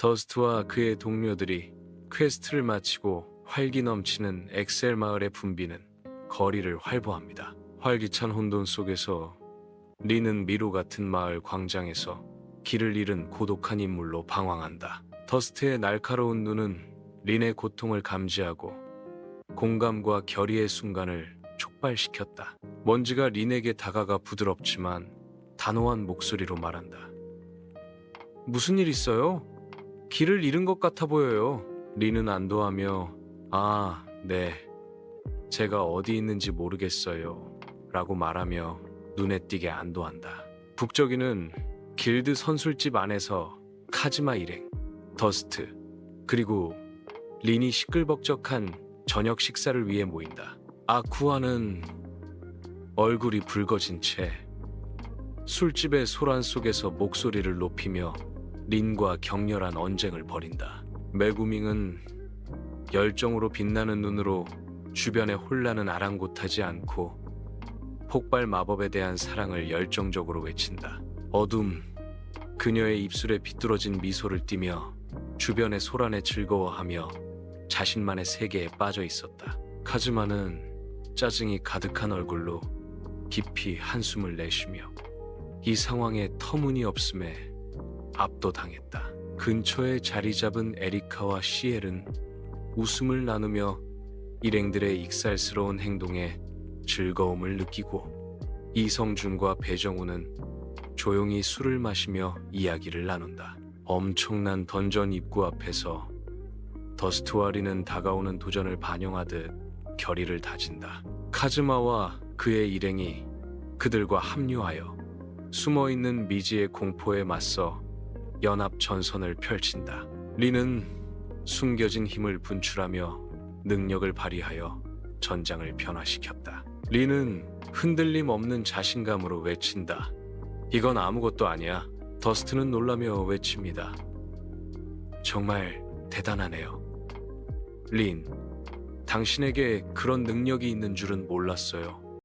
더스트와 그의 동료들이 퀘스트를 마치고 활기 넘치는 엑셀 마을의 붐비는 거리를 활보합니다. 활기찬 혼돈 속에서 리는 미로 같은 마을 광장에서 길을 잃은 고독한 인물로 방황한다. 더스트의 날카로운 눈은 린의 고통을 감지하고 공감과 결의의 순간을 촉발시켰다. 먼지가 린에게 다가가 부드럽지만 단호한 목소리로 말한다. 무슨 일 있어요? 길을 잃은 것 같아 보여요. 린은 안도하며 아, 네. 제가 어디 있는지 모르겠어요. 라고 말하며 눈에 띄게 안도한다. 북적이는 길드 선술집 안에서 카즈마 일행, 더스트, 그리고 린이 시끌벅적한 저녁 식사를 위해 모인다. 아쿠아는 얼굴이 붉어진 채 술집의 소란 속에서 목소리를 높이며 린과 격렬한 언쟁을 벌인다. 메구밍은 열정으로 빛나는 눈으로 주변의 혼란은 아랑곳하지 않고 폭발 마법에 대한 사랑을 열정적으로 외친다. 어둠, 그녀의 입술에 비뚤어진 미소를 띠며 주변의 소란에 즐거워하며 자신만의 세계에 빠져 있었다. 카즈마는 짜증이 가득한 얼굴로 깊이 한숨을 내쉬며 이 상황의 터무니없음에 압도당했다. 근처에 자리 잡은 에리카와 시엘은 웃음을 나누며 일행들의 익살스러운 행동에 즐거움을 느끼고 이성준과 배정우는 조용히 술을 마시며 이야기를 나눈다. 엄청난 던전 입구 앞에서 더스트와 리는 다가오는 도전을 반영하듯 결의를 다진다. 카즈마와 그의 일행이 그들과 합류하여 숨어있는 미지의 공포에 맞서 연합 전선을 펼친다. 리는 숨겨진 힘을 분출하며 능력을 발휘하여 전장을 변화시켰다. 리는 흔들림 없는 자신감으로 외친다. 이건 아무것도 아니야. 더스트는 놀라며 외칩니다. 정말 대단하네요. 린, 당신에게 그런 능력이 있는 줄은 몰랐어요.